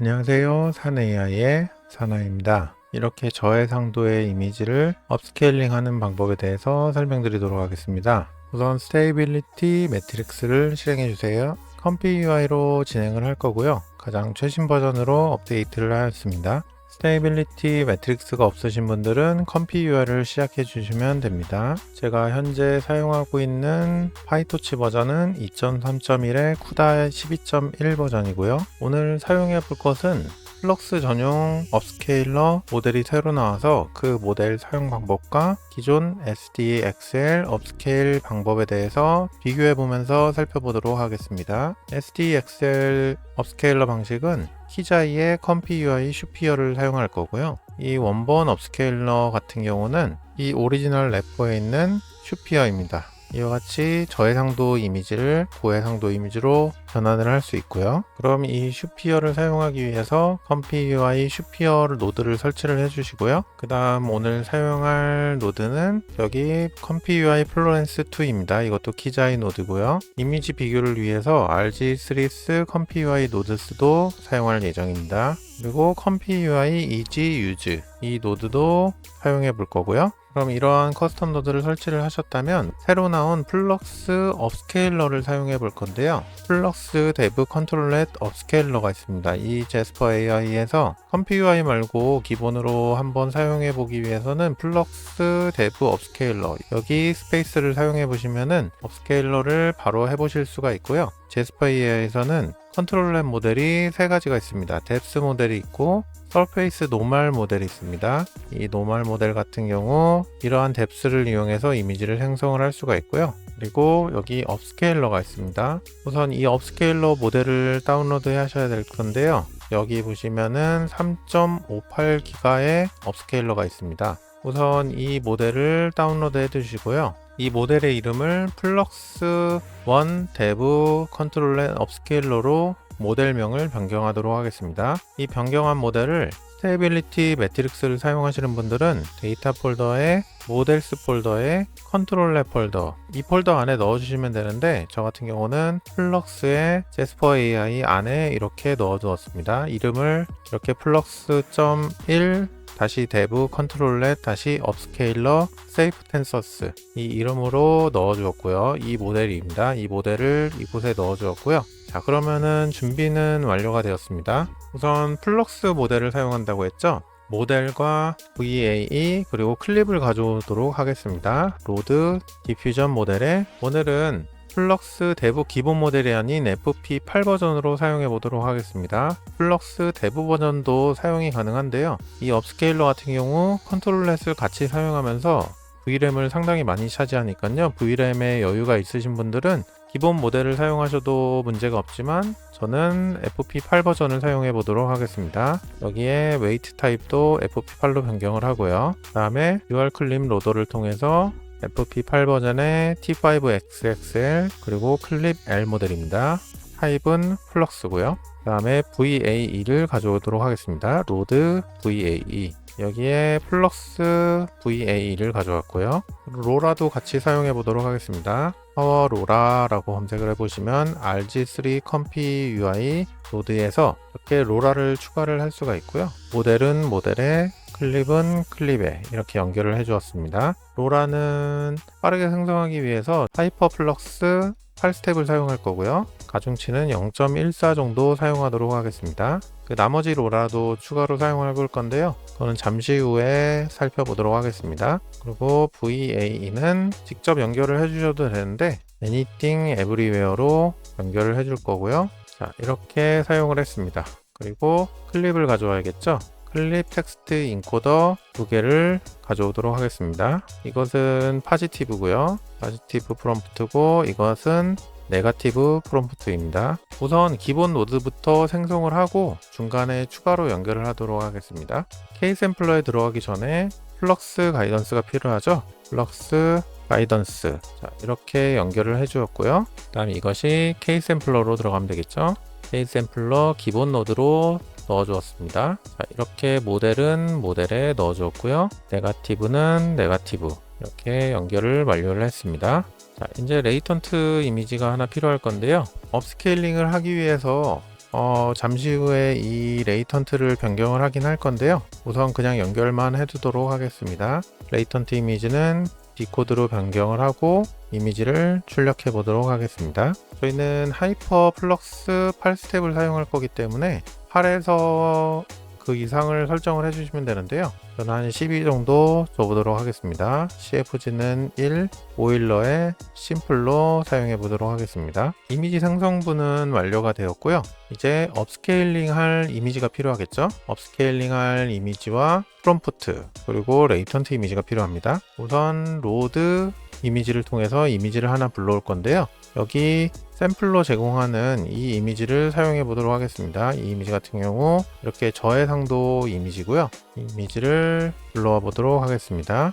안녕하세요. 산AI의 사나입니다. 이렇게 저해상도의 이미지를 업스케일링 하는 방법에 대해서 설명드리도록 하겠습니다. 우선 스테이빌리티 매트릭스를 실행해 주세요. 컴피 UI로 진행을 할 거고요. 가장 최신 버전으로 업데이트를 하였습니다. 스테이빌리티 매트릭스가 없으신 분들은 컴피 UI를 시작해 주시면 됩니다. 제가 현재 사용하고 있는 파이토치 버전은 2.3.1의 쿠다 12.1 버전이고요. 오늘 사용해 볼 것은 플럭스 전용 업스케일러 모델이 새로 나와서 그 모델 사용 방법과 기존 SDXL 업스케일 방법에 대해서 비교해 보면서 살펴보도록 하겠습니다. SDXL 업스케일러 방식은 키자이의 컴피 UI 슈피어를 사용할 거고요. 이 원본 업스케일러 같은 경우는 이 오리지널 래퍼에 있는 슈피어입니다. 이와 같이 저해상도 이미지를 고해상도 이미지로 변환을 할 수 있고요. 그럼 이 슈피어를 사용하기 위해서 컴피 UI 슈피어 노드를 설치를 해주시고요. 그 다음 오늘 사용할 노드는 여기 컴피 UI 플로렌스 2입니다. 이것도 키자이 노드고요. 이미지 비교를 위해서 RG3스 컴피 UI 노드스도 사용할 예정입니다. 그리고 컴피 UI EG Use 이 노드도 사용해 볼 거고요. 그럼 이러한 커스텀 노드를 설치를 하셨다면 새로 나온 플럭스 업스케일러를 사용해 볼 건데요. 플럭스 데브 컨트롤렛 업스케일러가 있습니다. 이 제스퍼 AI에서 컴피 UI 말고 기본으로 한번 사용해 보기 위해서는 플럭스 데브 업스케일러 여기 스페이스를 사용해 보시면은 업스케일러를 바로 해 보실 수가 있고요. 제스퍼 AI에서는 컨트롤렛 모델이 세 가지가 있습니다. 뎁스 모델이 있고 서페이스 노멀 모델이 있습니다. 이 노멀 모델 같은 경우 이러한 뎁스를 이용해서 이미지를 생성을 할 수가 있고요. 그리고 여기 업스케일러가 있습니다. 우선 이 업스케일러 모델을 다운로드 하셔야 될 건데요. 여기 보시면은 3.58기가의 업스케일러가 있습니다. 우선 이 모델을 다운로드 해 두시고요. 이 모델의 이름을 플럭스 1 데브 컨트롤렛 업스케일러로 모델명을 변경하도록 하겠습니다. 이 변경한 모델을 스테이빌리티 매트릭스를 사용하시는 분들은 데이터 폴더에 모델스 폴더에 컨트롤렛 폴더 이 폴더 안에 넣어주시면 되는데 저 같은 경우는 플럭스의 제스퍼 AI 안에 이렇게 넣어두었습니다. 이름을 이렇게 플럭스.1 다시 데브 컨트롤렛 다시 업스케일러 세이프 텐서스 이 이름으로 넣어 주었고요 이 모델입니다 이 모델을 이곳에 넣어 주었고요 자 그러면은 준비는 완료가 되었습니다 우선 플럭스 모델을 사용한다고 했죠 모델과 VAE 그리고 클립을 가져오도록 하겠습니다 로드 디퓨전 모델에 오늘은 플럭스 데브 기본 모델이 아닌 FP8 버전으로 사용해 보도록 하겠습니다. 플럭스 데브 버전도 사용이 가능한데요. 이 업스케일러 같은 경우 컨트롤 렛을 같이 사용하면서 VRAM을 상당히 많이 차지하니까요. VRAM에 여유가 있으신 분들은 기본 모델을 사용하셔도 문제가 없지만 저는 FP8 버전을 사용해 보도록 하겠습니다. 여기에 웨이트 타입도 FP8로 변경을 하고요. 그 다음에 UR 클립 로더를 통해서 FP8 버전의 T5XXL 그리고 클립 L 모델입니다. 타입은 플럭스고요. 그 다음에 VAE를 가져오도록 하겠습니다. 로드 VAE 여기에 플럭스 VAE를 가져왔고요. 로라도 같이 사용해 보도록 하겠습니다. 파워 로라라고 검색을 해보시면 RG3 컴피 UI 로드에서 이렇게 로라를 추가를 할 수가 있고요. 모델은 모델에 클립은 클립에 이렇게 연결을 해 주었습니다. 로라는 빠르게 생성하기 위해서 하이퍼 플럭스 8스텝을 사용할 거고요. 가중치는 0.14 정도 사용하도록 하겠습니다. 그 나머지 로라도 추가로 사용해 볼 건데요. 그거는 잠시 후에 살펴보도록 하겠습니다. 그리고 VAE는 직접 연결을 해주셔도 되는데 Anything Everywhere로 연결을 해줄 거고요. 자, 이렇게 사용을 했습니다. 그리고 클립을 가져와야겠죠? 클립 텍스트 인코더 두 개를 가져오도록 하겠습니다. 이것은 파지티브고요. 파지티브 프롬프트고 이것은 네가티브 프롬프트입니다. 우선 기본 노드부터 생성을 하고 중간에 추가로 연결을 하도록 하겠습니다. K샘플러에 들어가기 전에 플럭스 가이던스가 필요하죠. 플럭스 가이던스 자, 이렇게 연결을 해주었고요. 그 다음 이것이 K샘플러로 들어가면 되겠죠. K샘플러 기본 노드로 넣어주었습니다. 자, 이렇게 모델은 모델에 넣어주었고요. 네가티브는 네가티브 이렇게 연결을 완료를 했습니다. 자, 이제 레이턴트 이미지가 하나 필요할 건데요. 업스케일링을 하기 위해서 어, 잠시 후에 이 레이턴트를 변경을 하긴 할 건데요. 우선 그냥 연결만 해두도록 하겠습니다. 레이턴트 이미지는 디코드로 변경을 하고 이미지를 출력해 보도록 하겠습니다. 저희는 하이퍼 플럭스 8스텝을 사용할 거기 때문에 8에서 그 이상을 설정을 해주시면 되는데요. 저는 한 12 정도 줘보도록 하겠습니다. CFG는 1, 오일러의 심플로 사용해 보도록 하겠습니다. 이미지 생성부는 완료가 되었고요. 이제 업스케일링 할 이미지가 필요하겠죠? 업스케일링 할 이미지와 프롬프트 그리고 레이턴트 이미지가 필요합니다. 우선 로드 이미지를 통해서 이미지를 하나 불러올 건데요. 여기 샘플로 제공하는 이 이미지를 사용해 보도록 하겠습니다. 이 이미지 같은 경우 이렇게 저해상도 이미지고요. 이 이미지를 불러와 보도록 하겠습니다.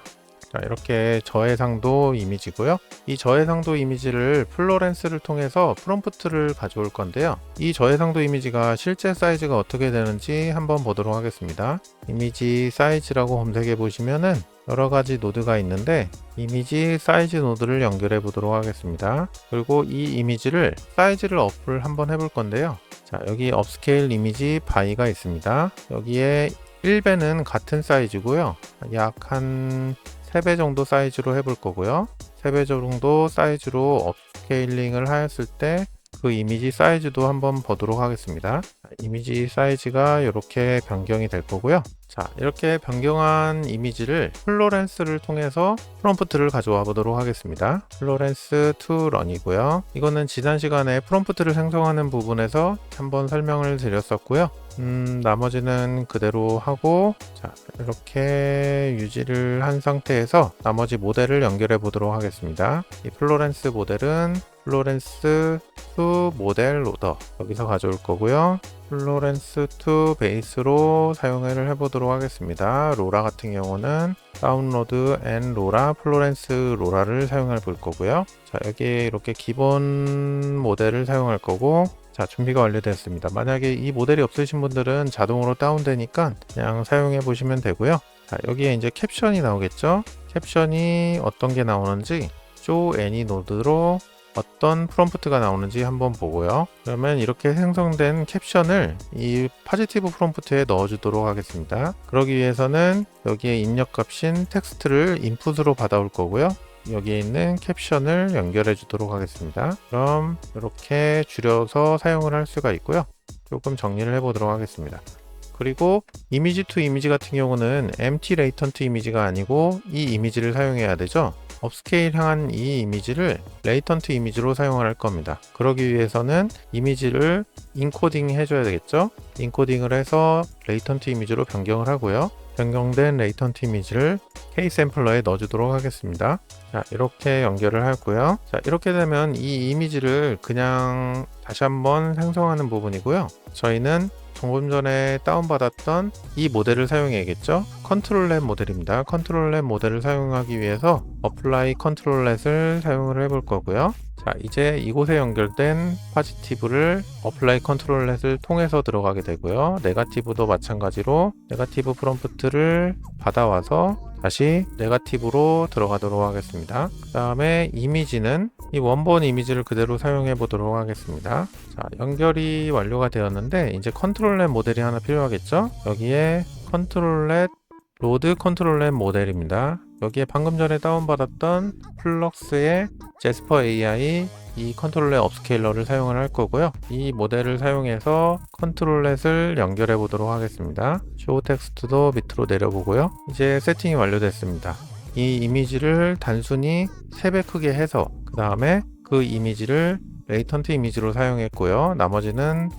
자, 이렇게 저해상도 이미지고요. 이 저해상도 이미지를 플로렌스를 통해서 프롬프트를 가져올 건데요. 이 저해상도 이미지가 실제 사이즈가 어떻게 되는지 한번 보도록 하겠습니다. 이미지 사이즈라고 검색해 보시면은 여러 가지 노드가 있는데 이미지 사이즈 노드를 연결해 보도록 하겠습니다. 그리고 이 이미지를 사이즈를 업을 한번 해볼 건데요. 자, 여기 업스케일 이미지 바이가 있습니다. 여기에 1배는 같은 사이즈고요. 약 한 3배 정도 사이즈로 해볼 거고요. 3배 정도 사이즈로 업스케일링을 하였을 때 그 이미지 사이즈도 한번 보도록 하겠습니다. 이미지 사이즈가 이렇게 변경이 될 거고요. 자, 이렇게 변경한 이미지를 플로렌스를 통해서 프롬프트를 가져와 보도록 하겠습니다. 플로렌스 to run이고요. 이거는 지난 시간에 프롬프트를 생성하는 부분에서 한번 설명을 드렸었고요. 음, 나머지는 그대로 하고 자, 이렇게 유지를 한 상태에서 나머지 모델을 연결해 보도록 하겠습니다. 이 플로렌스 모델은 플로렌스 to 모델 로더 여기서 가져올 거고요. 플로렌스 to 베이스로 사용을 해보도록 하겠습니다. 로라 같은 경우는 다운로드 앤 로라 플로렌스 로라를 사용해 볼 거고요. 자 여기에 이렇게 기본 모델을 사용할 거고 자 준비가 완료되었습니다. 만약에 이 모델이 없으신 분들은 자동으로 다운되니까 그냥 사용해 보시면 되고요. 자 여기에 이제 캡션이 나오겠죠. 캡션이 어떤 게 나오는지 쇼 애니 노드로 어떤 프롬프트가 나오는지 한번 보고요. 그러면 이렇게 생성된 캡션을 이 파지티브 프롬프트에 넣어주도록 하겠습니다. 그러기 위해서는 여기에 입력값인 텍스트를 인풋으로 받아올 거고요. 여기에 있는 캡션을 연결해 주도록 하겠습니다. 그럼 이렇게 줄여서 사용을 할 수가 있고요. 조금 정리를 해 보도록 하겠습니다. 그리고 이미지 투 이미지 같은 경우는 empty latent 이미지가 아니고 이 이미지를 사용해야 되죠. 업스케일 향한 이 이미지를 레이턴트 이미지로 사용을 할 겁니다. 그러기 위해서는 이미지를 인코딩 해줘야 되겠죠. 인코딩을 해서 레이턴트 이미지로 변경을 하고요. 변경된 레이턴트 이미지를 K 샘플러에 넣어주도록 하겠습니다. 자, 이렇게 연결을 하고요. 자, 이렇게 되면 이 이미지를 그냥 다시 한번 생성하는 부분이고요. 저희는 조금 전에 다운받았던 이 모델을 사용해야겠죠. 컨트롤렛 모델입니다. 컨트롤렛 모델을 사용하기 위해서 어플라이 컨트롤렛을 사용을 해볼 거고요. 자, 이제 이곳에 연결된 파지티브를 어플라이 컨트롤렛을 통해서 들어가게 되고요. 네가티브도 마찬가지로 네가티브 프롬프트를 받아와서 다시 네가티브로 들어가도록 하겠습니다. 그 다음에 이미지는 이 원본 이미지를 그대로 사용해 보도록 하겠습니다. 자, 연결이 완료가 되었는데 이제 컨트롤렛 모델이 하나 필요하겠죠? 여기에 컨트롤렛 로드 컨트롤렛 모델입니다. 여기에 방금 전에 다운받았던 플럭스의 제스퍼 AI 이 컨트롤렛 업스케일러를 사용을 할 거고요. 이 모델을 사용해서 컨트롤렛을 연결해 보도록 하겠습니다. 쇼 텍스트도 밑으로 내려보고요. 이제 세팅이 완료됐습니다. 이 이미지를 단순히 3배 크게 해서 그 다음에 그 이미지를 레이턴트 이미지로 사용했고요. 나머지는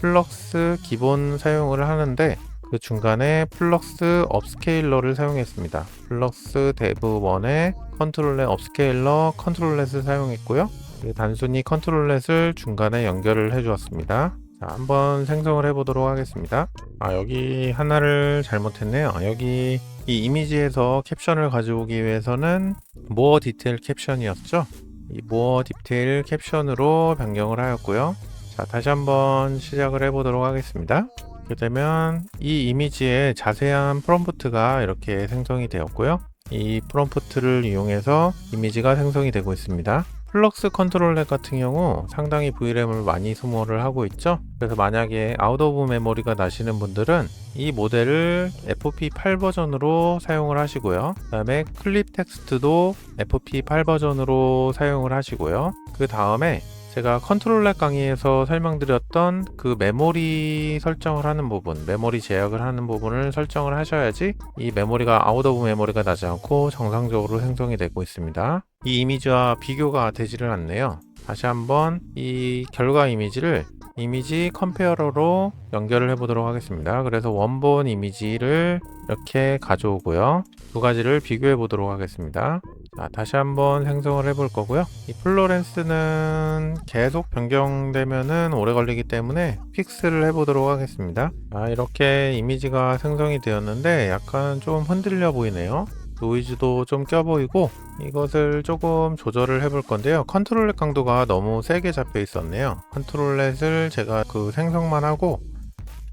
플럭스 기본 사용을 하는데 그 중간에 플럭스 업스케일러를 사용했습니다. 플럭스 데브 1에 컨트롤렛 업스케일러 컨트롤렛을 사용했고요. 단순히 컨트롤렛을 중간에 연결을 해 주었습니다. 자, 한번 생성을 해 보도록 하겠습니다. 아, 여기 하나를 잘못했네요. 여기 이 이미지에서 캡션을 가져오기 위해서는 모어 디테일 캡션이었죠. 이 모어 디테일 캡션으로 변경을 하였고요. 자, 다시 한번 시작을 해 보도록 하겠습니다. 이렇게 되면 이 이미지에 자세한 프롬프트가 이렇게 생성이 되었고요. 이 프롬프트를 이용해서 이미지가 생성이 되고 있습니다. 플럭스 컨트롤렉 같은 경우 상당히 VRAM을 많이 소모를 하고 있죠. 그래서 만약에 아웃 오브 메모리가 나시는 분들은 이 모델을 FP8 버전으로 사용을 하시고요. 그 다음에 클립 텍스트도 FP8 버전으로 사용을 하시고요. 그 다음에 제가 컨트롤렉 강의에서 설명드렸던 그 메모리 설정을 하는 부분, 메모리 제약을 하는 부분을 설정을 하셔야지 이 메모리가 아웃 오브 메모리가 나지 않고 정상적으로 생성이 되고 있습니다. 이 이미지와 비교가 되지를 않네요. 다시 한번 이 결과 이미지를 이미지 컴페어러로 연결을 해보도록 하겠습니다. 그래서 원본 이미지를 이렇게 가져오고요. 두 가지를 비교해 보도록 하겠습니다. 자, 다시 한번 생성을 해볼 거고요. 이 플로렌스는 계속 변경되면은 오래 걸리기 때문에 픽스를 해보도록 하겠습니다. 자, 이렇게 이미지가 생성이 되었는데 약간 좀 흔들려 보이네요. 노이즈도 좀 껴 보이고 이것을 조금 조절을 해볼 건데요. 컨트롤렛 강도가 너무 세게 잡혀 있었네요. 컨트롤렛을 제가 그 생성만 하고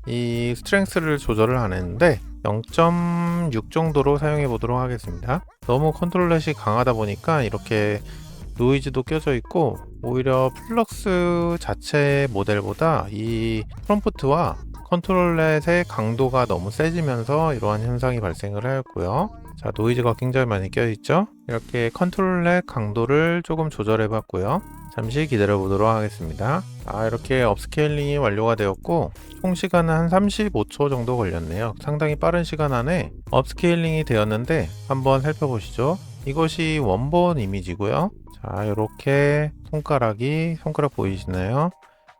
이 스트렝스를 조절을 안 했는데 0.6 정도로 사용해 보도록 하겠습니다. 너무 컨트롤렛이 강하다 보니까 이렇게 노이즈도 껴져 있고 오히려 플럭스 자체 모델보다 이 프롬프트와 컨트롤렛의 강도가 너무 세지면서 이러한 현상이 발생을 하였고요. 자, 노이즈가 굉장히 많이 껴있죠? 이렇게 컨트롤렛 강도를 조금 조절해 봤고요. 잠시 기다려 보도록 하겠습니다. 아, 이렇게 업스케일링이 완료가 되었고, 총 시간은 한 35초 정도 걸렸네요. 상당히 빠른 시간 안에 업스케일링이 되었는데, 한번 살펴보시죠. 이것이 원본 이미지고요. 자, 이렇게 손가락이, 손가락 보이시나요?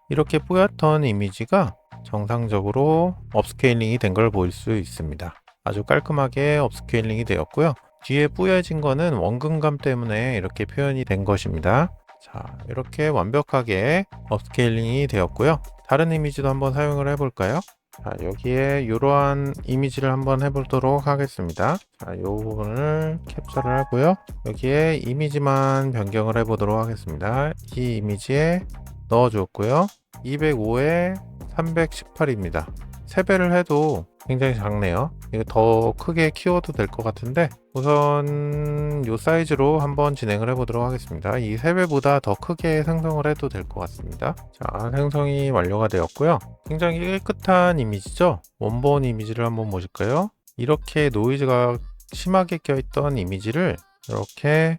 이렇게 뿌옇던 이미지가 정상적으로 업스케일링이 된 걸 볼 수 있습니다. 아주 깔끔하게 업스케일링이 되었고요. 뒤에 뿌여진 거는 원근감 때문에 이렇게 표현이 된 것입니다. 자, 이렇게 완벽하게 업스케일링이 되었고요. 다른 이미지도 한번 사용을 해볼까요? 자, 여기에 이러한 이미지를 한번 해보도록 하겠습니다. 자, 이 부분을 캡처를 하고요. 여기에 이미지만 변경을 해보도록 하겠습니다. 이 이미지에 넣어주었고요. 205에 318입니다. 3배를 해도 굉장히 작네요. 이거 더 크게 키워도 될 것 같은데 우선 이 사이즈로 한번 진행을 해 보도록 하겠습니다. 이 3배보다 더 크게 생성을 해도 될 것 같습니다. 자, 생성이 완료가 되었고요. 굉장히 깨끗한 이미지죠? 원본 이미지를 한번 보실까요? 이렇게 노이즈가 심하게 껴있던 이미지를 이렇게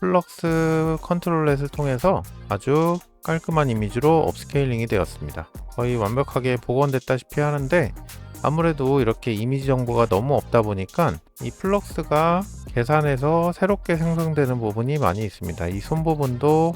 플럭스 컨트롤렛을 통해서 아주 깔끔한 이미지로 업스케일링이 되었습니다. 거의 완벽하게 복원됐다시피 하는데 아무래도 이렇게 이미지 정보가 너무 없다 보니까 이 플럭스가 계산해서 새롭게 생성되는 부분이 많이 있습니다. 이 손 부분도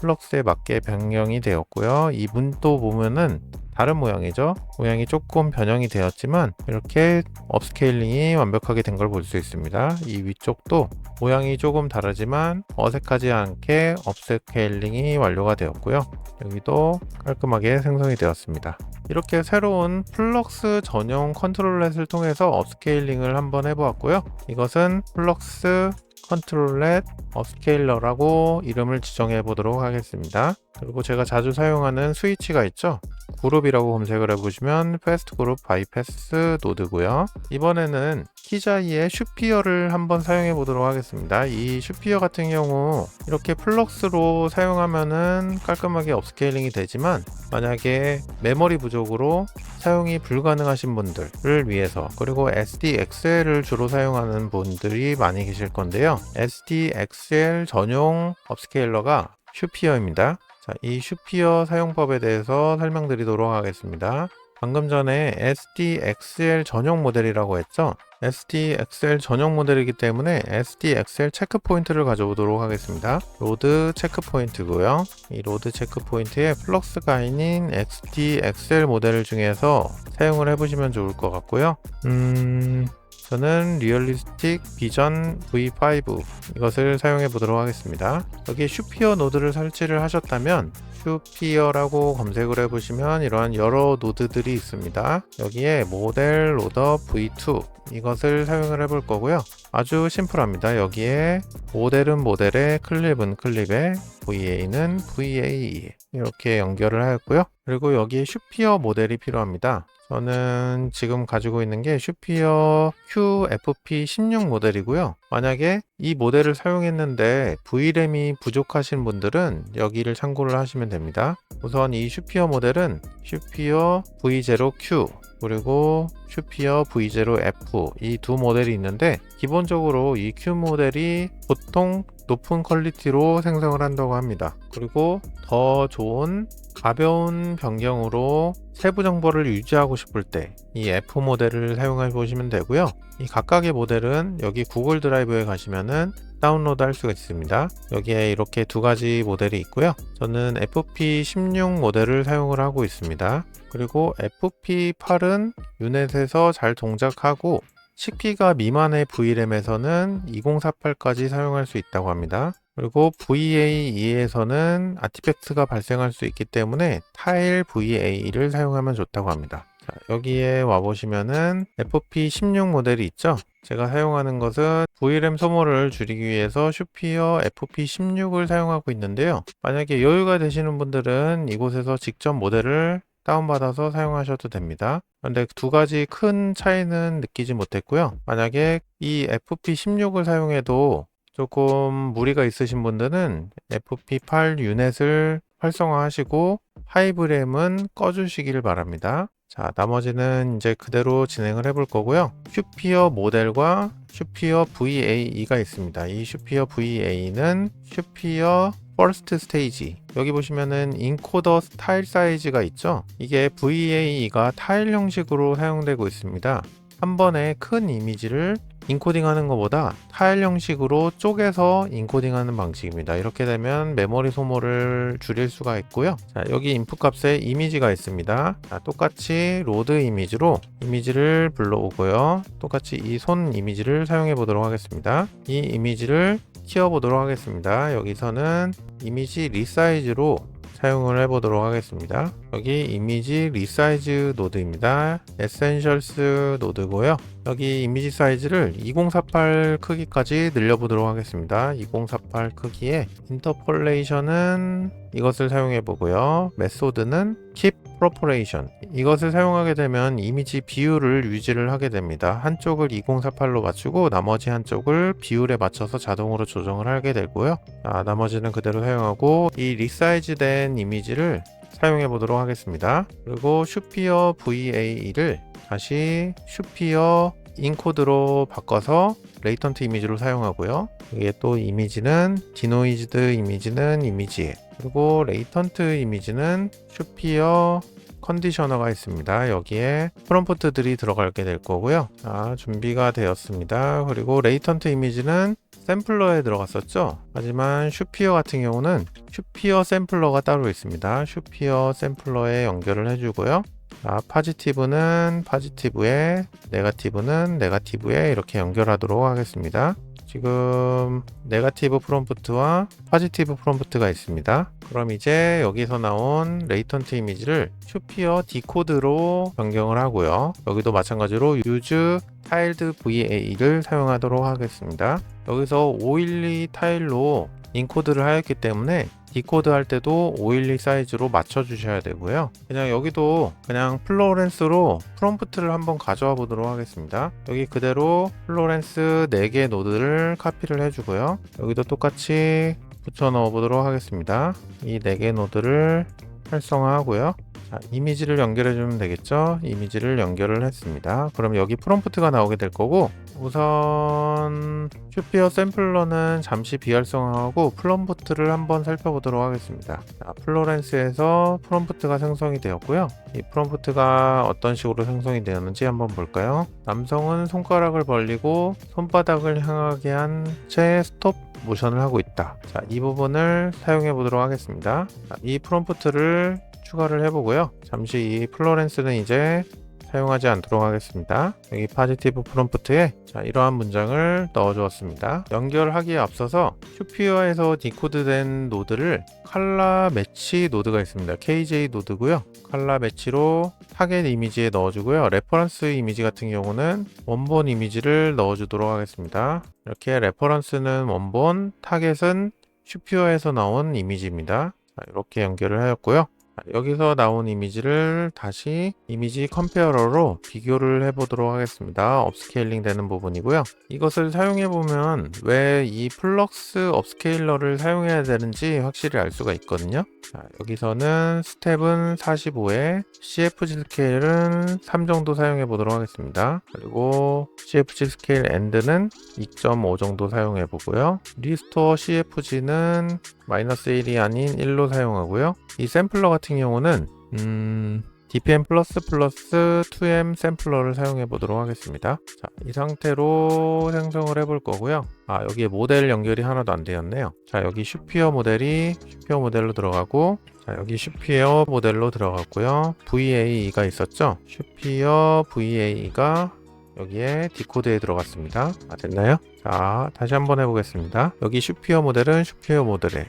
플럭스에 맞게 변경이 되었고요. 이 문도 보면은 다른 모양이죠. 모양이 조금 변형이 되었지만 이렇게 업스케일링이 완벽하게 된 걸 볼 수 있습니다. 이 위쪽도 모양이 조금 다르지만 어색하지 않게 업스케일링이 완료가 되었고요. 여기도 깔끔하게 생성이 되었습니다. 이렇게 새로운 플럭스 전용 컨트롤렛을 통해서 업스케일링을 한번 해보았고요. 이것은 플럭스 컨트롤렛 업스케일러라고 이름을 지정해 보도록 하겠습니다. 그리고 제가 자주 사용하는 스위치가 있죠. 그룹이라고 검색을 해보시면 패스트 그룹 바이패스 노드고요. 이번에는 키자이의 슈피어를 한번 사용해 보도록 하겠습니다. 이 슈피어 같은 경우 이렇게 플럭스로 사용하면은 깔끔하게 업스케일링이 되지만 만약에 메모리 부족으로 사용이 불가능하신 분들을 위해서 그리고 SDXL을 주로 사용하는 분들이 많이 계실 건데요. SDXL 전용 업스케일러가 슈피어입니다. 자, 이 슈피어 사용법에 대해서 설명드리도록 하겠습니다. 방금 전에 SDXL 전용 모델이라고 했죠? SDXL 전용 모델이기 때문에 SDXL 체크 포인트를 가져오도록 하겠습니다. 로드 체크 포인트고요. 이 로드 체크 포인트에 플럭스가 아닌 SDXL 모델 중에서 사용을 해보시면 좋을 것 같고요. 음, 저는 리얼리스틱 비전 V5 이것을 사용해 보도록 하겠습니다. 여기 슈피어 노드를 설치를 하셨다면 슈피어라고 검색을 해보시면 이러한 여러 노드들이 있습니다. 여기에 모델 로더 V2 이것을 사용을 해볼 거고요. 아주 심플합니다. 여기에 모델은 모델에 클립은 클립에 VA는 VA 이렇게 연결을 하였고요. 그리고 여기에 슈피어 모델이 필요합니다. 저는 지금 가지고 있는 게 슈피어 QFP16 모델이고요. 만약에 이 모델을 사용했는데 VRAM이 부족하신 분들은 여기를 참고를 하시면 됩니다. 우선 이 슈피어 모델은 슈피어 V0Q 그리고 슈피어 V0F 이 두 모델이 있는데 기본적으로 이 Q 모델이 보통 높은 퀄리티로 생성을 한다고 합니다. 그리고 더 좋은 가벼운 변경으로 세부 정보를 유지하고 싶을 때 이 F 모델을 사용해 보시면 되고요. 이 각각의 모델은 여기 구글 드라이브에 가시면은 다운로드 할 수가 있습니다. 여기에 이렇게 두 가지 모델이 있고요. 저는 FP16 모델을 사용을 하고 있습니다. 그리고 FP8은 유넷에서 잘 동작하고 10기가 미만의 VRAM에서는 2048까지 사용할 수 있다고 합니다. 그리고 VA2에서는 아티팩트가 발생할 수 있기 때문에 타일 VA를 사용하면 좋다고 합니다. 자, 여기에 와보시면은 FP16 모델이 있죠? 제가 사용하는 것은 VRAM 소모를 줄이기 위해서 슈피어 FP16을 사용하고 있는데요. 만약에 여유가 되시는 분들은 이곳에서 직접 모델을 다운받아서 사용하셔도 됩니다. 그런데 두 가지 큰 차이는 느끼지 못했고요. 만약에 이 FP16을 사용해도 조금 무리가 있으신 분들은 FP8 유넷을 활성화하시고 하이브램은 꺼주시길 바랍니다. 자, 나머지는 이제 그대로 진행을 해볼 거고요. 슈피어 모델과 슈피어 VAE가 있습니다. 이 슈피어 VA는 슈피어 퍼스트 스테이지 여기 보시면은 인코더 타일 사이즈가 있죠 이게 VAE가 타일 형식으로 사용되고 있습니다 한 번에 큰 이미지를 인코딩 하는 것보다 타일 형식으로 쪼개서 인코딩 하는 방식입니다. 이렇게 되면 메모리 소모를 줄일 수가 있고요. 자, 여기 인풋 값에 이미지가 있습니다. 자, 똑같이 로드 이미지로 이미지를 불러오고요. 똑같이 이 손 이미지를 사용해 보도록 하겠습니다. 이 이미지를 키워보도록 하겠습니다. 여기서는 이미지 리사이즈로 사용을 해보도록 하겠습니다. 여기 이미지 리사이즈 노드입니다. 에센셜스 노드고요. 여기 이미지 사이즈를 2048 크기까지 늘려보도록 하겠습니다. 2048 크기에 인터폴레이션은 이것을 사용해 보고요. 메소드는 keep proportion 이것을 사용하게 되면 이미지 비율을 유지를 하게 됩니다. 한쪽을 2048로 맞추고 나머지 한쪽을 비율에 맞춰서 자동으로 조정을 하게 되고요. 아, 나머지는 그대로 사용하고 이 리사이즈 된 이미지를 사용해 보도록 하겠습니다. 그리고 슈피어 VAE를 다시 슈피어 인코드로 바꿔서 레이턴트 이미지로 사용하고요. 여기에 또 이미지는 디노이즈드 이미지는 이미지 그리고 레이턴트 이미지는 슈피어 컨디셔너가 있습니다. 여기에 프롬프트들이 들어가게 될 거고요. 자, 준비가 되었습니다. 그리고 레이턴트 이미지는 샘플러에 들어갔었죠. 하지만 슈피어 같은 경우는 슈피어 샘플러가 따로 있습니다. 슈피어 샘플러에 연결을 해주고요. 자, 파지티브는 파지티브에, 네가티브는 네가티브에 이렇게 연결하도록 하겠습니다. 지금 네가티브 프롬프트와 파지티브 프롬프트가 있습니다. 그럼 이제 여기서 나온 레이턴트 이미지를 슈피어 디코드로 변경을 하고요. 여기도 마찬가지로 use tiled VA를 사용하도록 하겠습니다. 여기서 512 타일로 인코드를 하였기 때문에 디코드 할 때도 512 사이즈로 맞춰 주셔야 되고요. 그냥 여기도 그냥 플로렌스로 프롬프트를 한번 가져와 보도록 하겠습니다. 여기 그대로 플로렌스 4개 노드를 카피를 해주고요. 여기도 똑같이 붙여 넣어 보도록 하겠습니다. 이 4개 노드를 활성화하고요. 자, 이미지를 연결해 주면 되겠죠? 이미지를 연결을 했습니다. 그럼 여기 프롬프트가 나오게 될 거고 우선 슈피어 샘플러는 잠시 비활성화하고 프롬프트를 한번 살펴보도록 하겠습니다. 자, 플로렌스에서 프롬프트가 생성이 되었고요. 이 프롬프트가 어떤 식으로 생성이 되었는지 한번 볼까요? 남성은 손가락을 벌리고 손바닥을 향하게 한 채 스톱 모션을 하고 있다. 자, 이 부분을 사용해 보도록 하겠습니다. 자, 이 프롬프트를 추가를 해보고요. 잠시 이 플로렌스는 이제 사용하지 않도록 하겠습니다. 여기 파지티브 프롬프트에 자, 이러한 문장을 넣어 주었습니다. 연결하기에 앞서서 슈피어에서 디코드된 노드를 칼라 매치 노드가 있습니다. KJ 노드고요. 칼라 매치로 타겟 이미지에 넣어주고요. 레퍼런스 이미지 같은 경우는 원본 이미지를 넣어주도록 하겠습니다. 이렇게 레퍼런스는 원본, 타겟은 슈피어에서 나온 이미지입니다. 자, 이렇게 연결을 하였고요. 자, 여기서 나온 이미지를 다시 이미지 컴페어러로 비교를 해보도록 하겠습니다. 업스케일링 되는 부분이고요. 이것을 사용해 보면 왜 이 플럭스 업스케일러를 사용해야 되는지 확실히 알 수가 있거든요. 자, 여기서는 스텝은 45에 CFG 스케일은 3 정도 사용해 보도록 하겠습니다. 그리고 CFG 스케일 엔드는 2.5 정도 사용해 보고요. 리스토어 CFG는 마이너스 1이 아닌 1로 사용하고요. 이 샘플러 같은 경우는 음, DPM 플러스 플러스 2M 샘플러를 사용해 보도록 하겠습니다. 자, 이 상태로 생성을 해볼 거고요. 아, 여기에 모델 연결이 하나도 안 되었네요. 자, 여기 슈피어 모델이 슈피어 모델로 들어가고 자, 여기 슈피어 모델로 들어갔고요. VA가 있었죠? 슈피어 VA가 여기에 디코드에 들어갔습니다. 아, 됐나요? 자, 다시 한번 해보겠습니다. 여기 슈피어 모델은 슈피어 모델에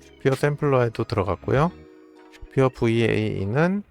슈피어 샘플러에도 들어갔고요. 슈피어 VA는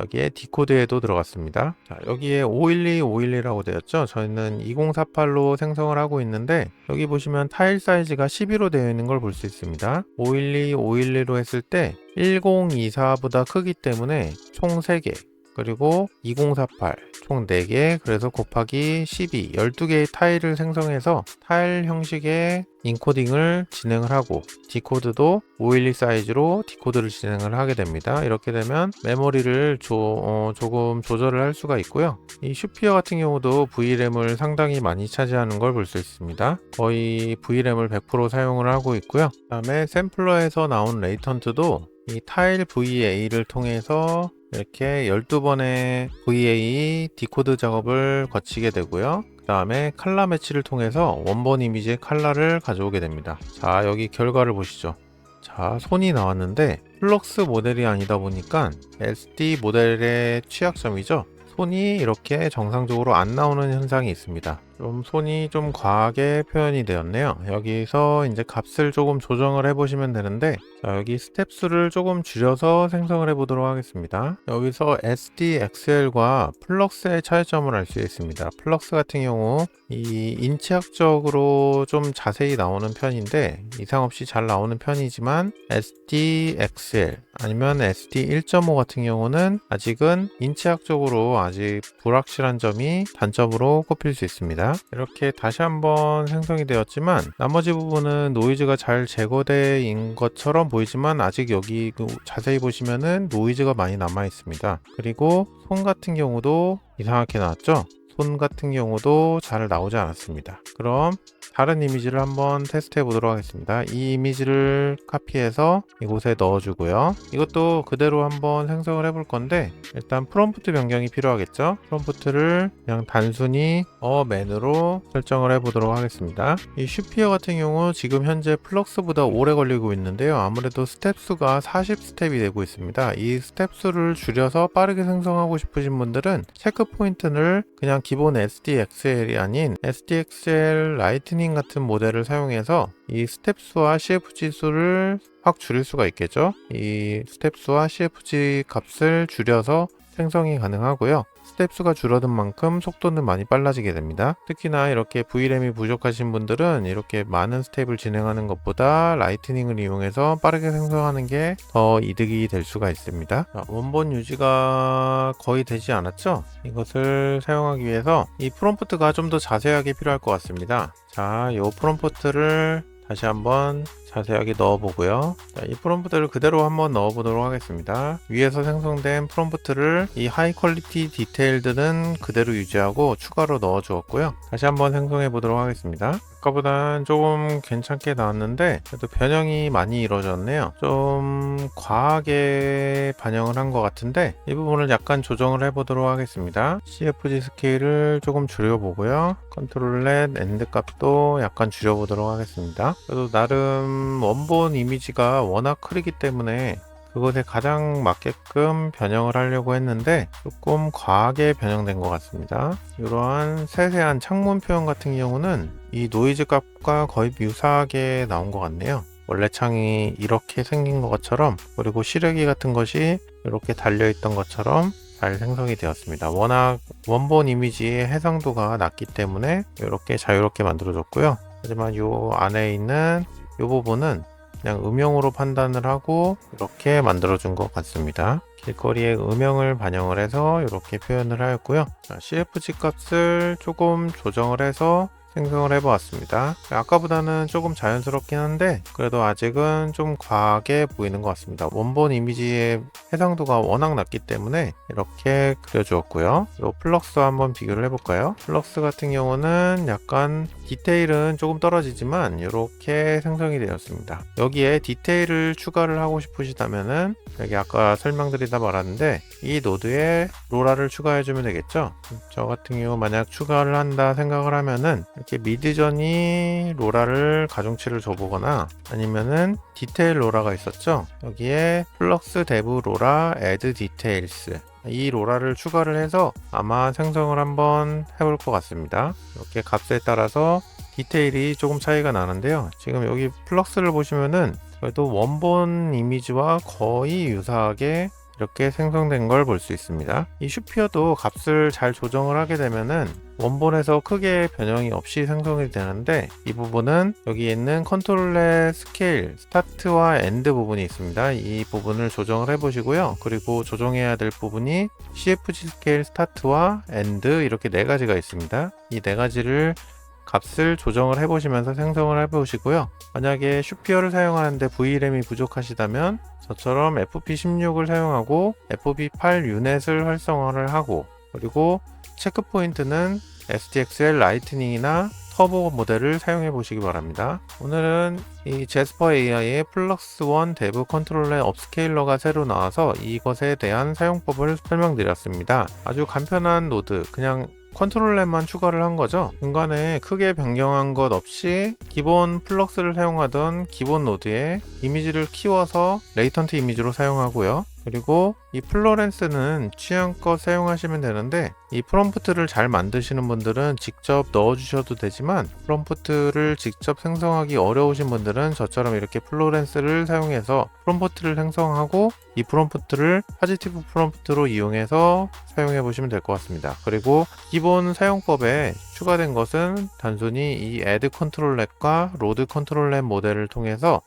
여기에 디코드에도 들어갔습니다. 자, 여기에 512, 512라고 되었죠. 저희는 2048로 생성을 하고 있는데 여기 보시면 타일 사이즈가 12로 되어 있는 걸 볼 수 있습니다. 512, 512로 했을 때 1024보다 크기 때문에 총 3개 그리고 2048 총 4개 그래서 곱하기 12 12개의 타일을 생성해서 타일 형식의 인코딩을 진행을 하고 디코드도 512 사이즈로 디코드를 진행을 하게 됩니다. 이렇게 되면 메모리를 조, 어, 조금 조절을 할 수가 있고요. 이 슈피어 같은 경우도 VRAM을 상당히 많이 차지하는 걸 볼 수 있습니다. 거의 VRAM을 100% 사용을 하고 있고요. 그 다음에 샘플러에서 나온 레이턴트도 이 타일 VA를 통해서 이렇게 12번의 VA 디코드 작업을 거치게 되고요. 그 다음에 칼라 매치를 통해서 원본 이미지의 칼라를 가져오게 됩니다. 자, 여기 결과를 보시죠. 자, 손이 나왔는데 플럭스 모델이 아니다 보니까 SD 모델의 취약점이죠. 손이 이렇게 정상적으로 안 나오는 현상이 있습니다. 좀 손이 좀 과하게 표현이 되었네요. 여기서 이제 값을 조금 조정을 해보시면 되는데 자, 여기 스텝 수를 조금 줄여서 생성을 해보도록 하겠습니다. 여기서 SDXL과 플럭스의 차이점을 알 수 있습니다. 플럭스 같은 경우 이 인체학적으로 좀 자세히 나오는 편인데 이상 없이 잘 나오는 편이지만 SDXL 아니면 SD 1.5 같은 경우는 아직은 인체학적으로 아직 불확실한 점이 단점으로 꼽힐 수 있습니다. 이렇게 다시 한번 생성이 되었지만 나머지 부분은 노이즈가 잘 제거된 것처럼 보이지만 아직 여기 그 자세히 보시면은 노이즈가 많이 남아 있습니다. 그리고 손 같은 경우도 이상하게 나왔죠? 손 같은 경우도 잘 나오지 않았습니다. 그럼 다른 이미지를 한번 테스트 해 보도록 하겠습니다. 이 이미지를 카피해서 이곳에 넣어주고요. 이것도 그대로 한번 생성을 해볼 건데 일단 프롬프트 변경이 필요하겠죠. 프롬프트를 그냥 단순히 어맨으로 설정을 해보도록 하겠습니다. 이 슈피어 같은 경우 지금 현재 플럭스보다 오래 걸리고 있는데요. 아무래도 스텝 수가 40 스텝이 되고 있습니다. 이 스텝 수를 줄여서 빠르게 생성하고 싶으신 분들은 체크 포인트를 그냥 기본 SDXL이 아닌 SDXL 라이트닝 같은 모델을 사용해서 이 스텝 수와 CFG 수를 확 줄일 수가 있겠죠. 이 스텝 수와 CFG 값을 줄여서 생성이 가능하고요. 스텝 수가 줄어든 만큼 속도는 많이 빨라지게 됩니다. 특히나 이렇게 VRAM이 부족하신 분들은 이렇게 많은 스텝을 진행하는 것보다 라이트닝을 이용해서 빠르게 생성하는 게 더 이득이 될 수가 있습니다. 자, 원본 유지가 거의 되지 않았죠? 이것을 사용하기 위해서 이 프롬프트가 좀 더 자세하게 필요할 것 같습니다. 자, 이 프롬프트를 다시 한번 자세하게 넣어보고요. 자, 이 프롬프트를 그대로 한번 넣어보도록 하겠습니다. 위에서 생성된 프롬프트를 이 하이 퀄리티 디테일드는 그대로 유지하고 추가로 넣어 주었고요. 다시 한번 생성해 보도록 하겠습니다. 아까보단 조금 괜찮게 나왔는데 그래도 변형이 많이 이루어졌네요. 좀 과하게 반영을 한 것 같은데 이 부분을 약간 조정을 해보도록 하겠습니다. CFG 스케일을 조금 줄여보고요. 컨트롤 렛 엔드 값도 약간 줄여보도록 하겠습니다. 그래도 나름 원본 이미지가 워낙 크기 때문에 그것에 가장 맞게끔 변형을 하려고 했는데 조금 과하게 변형된 것 같습니다. 이러한 세세한 창문 표현 같은 경우는 이 노이즈 값과 거의 유사하게 나온 것 같네요. 원래 창이 이렇게 생긴 것처럼 그리고 시래기 같은 것이 이렇게 달려있던 것처럼 잘 생성이 되었습니다. 워낙 원본 이미지의 해상도가 낮기 때문에 이렇게 자유롭게 만들어졌고요. 하지만 이 안에 있는 이 부분은 그냥 음영으로 판단을 하고 이렇게 만들어 준 것 같습니다. 길거리의 음영을 반영을 해서 이렇게 표현을 하였고요. 자, CFG 값을 조금 조정을 해서 생성을 해보았습니다. 아까보다는 조금 자연스럽긴 한데 그래도 아직은 좀 과하게 보이는 것 같습니다. 원본 이미지의 해상도가 워낙 낮기 때문에 이렇게 그려주었고요. 이 플럭스 한번 비교를 해볼까요? 플럭스 같은 경우는 약간 디테일은 조금 떨어지지만 이렇게 생성이 되었습니다. 여기에 디테일을 추가를 하고 싶으시다면은 여기 아까 설명드리다 말았는데 이 노드에 로라를 추가해 주면 되겠죠. 저 같은 경우 만약 추가를 한다 생각을 하면은 이렇게 미드전이 로라를 가중치를 줘보거나 아니면은 디테일 로라가 있었죠. 여기에 플럭스 데브 로라 애드 디테일스 이 로라를 추가를 해서 아마 생성을 한번 해볼 것 같습니다. 이렇게 값에 따라서 디테일이 조금 차이가 나는데요. 지금 여기 플럭스를 보시면은 그래도 원본 이미지와 거의 유사하게 이렇게 생성된 걸 볼 수 있습니다. 이 슈피어도 값을 잘 조정을 하게 되면은 원본에서 크게 변형이 없이 생성이 되는데 이 부분은 여기 있는 컨트롤의 스케일, 스타트와 엔드 부분이 있습니다. 이 부분을 조정을 해 보시고요. 그리고 조정해야 될 부분이 CFG 스케일, 스타트와 엔드 이렇게 네 가지가 있습니다. 이 네 가지를 값을 조정을 해보시면서 생성을 해보시고요. 만약에 슈피어를 사용하는데 VRAM이 부족하시다면 저처럼 FP16을 사용하고 FP8 유넷을 활성화를 하고 그리고 체크 포인트는 STXL 라이트닝이나 터보 모델을 사용해 보시기 바랍니다. 오늘은 이 제스퍼 AI의 플럭스 원 데브 컨트롤러 업스케일러가 새로 나와서 이것에 대한 사용법을 설명드렸습니다. 아주 간편한 노드, 그냥 컨트롤랩만 추가를 한 거죠. 중간에 크게 변경한 것 없이 기본 플럭스를 사용하던 기본 노드에 이미지를 키워서 레이턴트 이미지로 사용하고요. 그리고 이 플로렌스는 취향껏 사용하시면 되는데 이 프롬프트를 잘 만드시는 분들은 직접 넣어주셔도 되지만 프롬프트를 직접 생성하기 어려우신 분들은 저처럼 이렇게 플로렌스를 사용해서 프롬프트를 생성하고 이 프롬프트를 파지티브 프롬프트로 이용해서 사용해 보시면 될 것 같습니다. 그리고 기본 사용법에 추가된 것은 단순히 이 add 로드 컨트롤 랩 모델을 통해서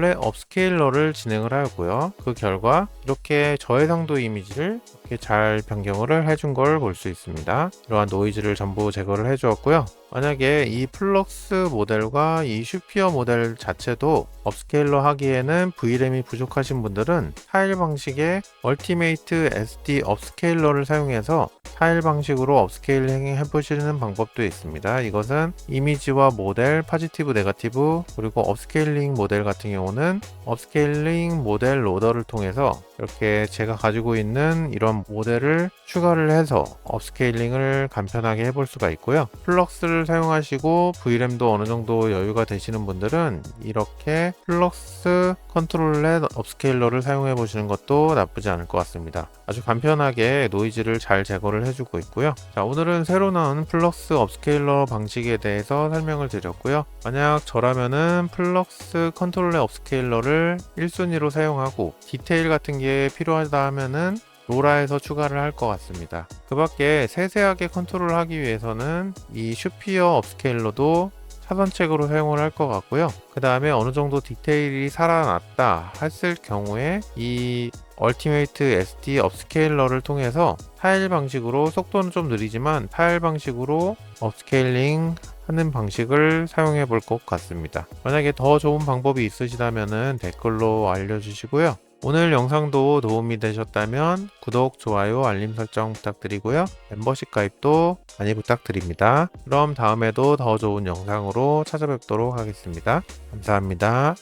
랩 업스케일러를 진행을 하였고요. 그 결과 이렇게 저해상도 이미지를 이렇게 잘 변경을 해준 걸 볼 수 있습니다. 이러한 노이즈를 전부 제거를 해주었고요. 만약에 이 플럭스 모델과 이 슈피어 모델 자체도 업스케일러 하기에는 VRAM이 부족하신 분들은 타일 방식의 얼티메이트 SD 업스케일러를 사용해서 타일 방식으로 업스케일링 해보시는 방법 도 있습니다. 이것은 이미지와 모델, 파지티브, 네가티브, 그리고 업스케일링 모델 같은 경우는 업스케일링 모델 로더를 통해서 이렇게 제가 가지고 있는 이런 모델을 추가를 해서 업스케일링을 간편하게 해볼 수가 있고요. 플럭스를 사용하시고 VRAM도 어느 정도 여유가 되시는 분들은 이렇게 플럭스 컨트롤렛 업스케일러를 사용해 보시는 것도 나쁘지 않을 것 같습니다. 아주 간편하게 노이즈를 잘 제거를 해주고 있고요. 자, 오늘은 새로 나온 플럭스 업스케일러 방식에 대해서 설명을 드렸고요. 만약 저라면은 플럭스 컨트롤렛 업스케일러를 1순위로 사용하고 디테일 같은 게 필요하다 하면은 로라에서 추가를 할 것 같습니다. 그 밖에 세세하게 컨트롤 하기 위해서는 이 슈피어 업스케일러도 차선책으로 사용을 할 것 같고요. 그 다음에 어느 정도 디테일이 살아났다 했을 경우에 이 얼티메이트 SD 업스케일러를 통해서 타일 방식으로 속도는 좀 느리지만 타일 방식으로 업스케일링 하는 방식을 사용해 볼 것 같습니다. 만약에 더 좋은 방법이 있으시다면 댓글로 알려주시고요. 오늘 영상도 도움이 되셨다면 구독, 좋아요, 알림 설정 부탁드리고요. 멤버십 가입도 많이 부탁드립니다. 그럼 다음에도 더 좋은 영상으로 찾아뵙도록 하겠습니다. 감사합니다.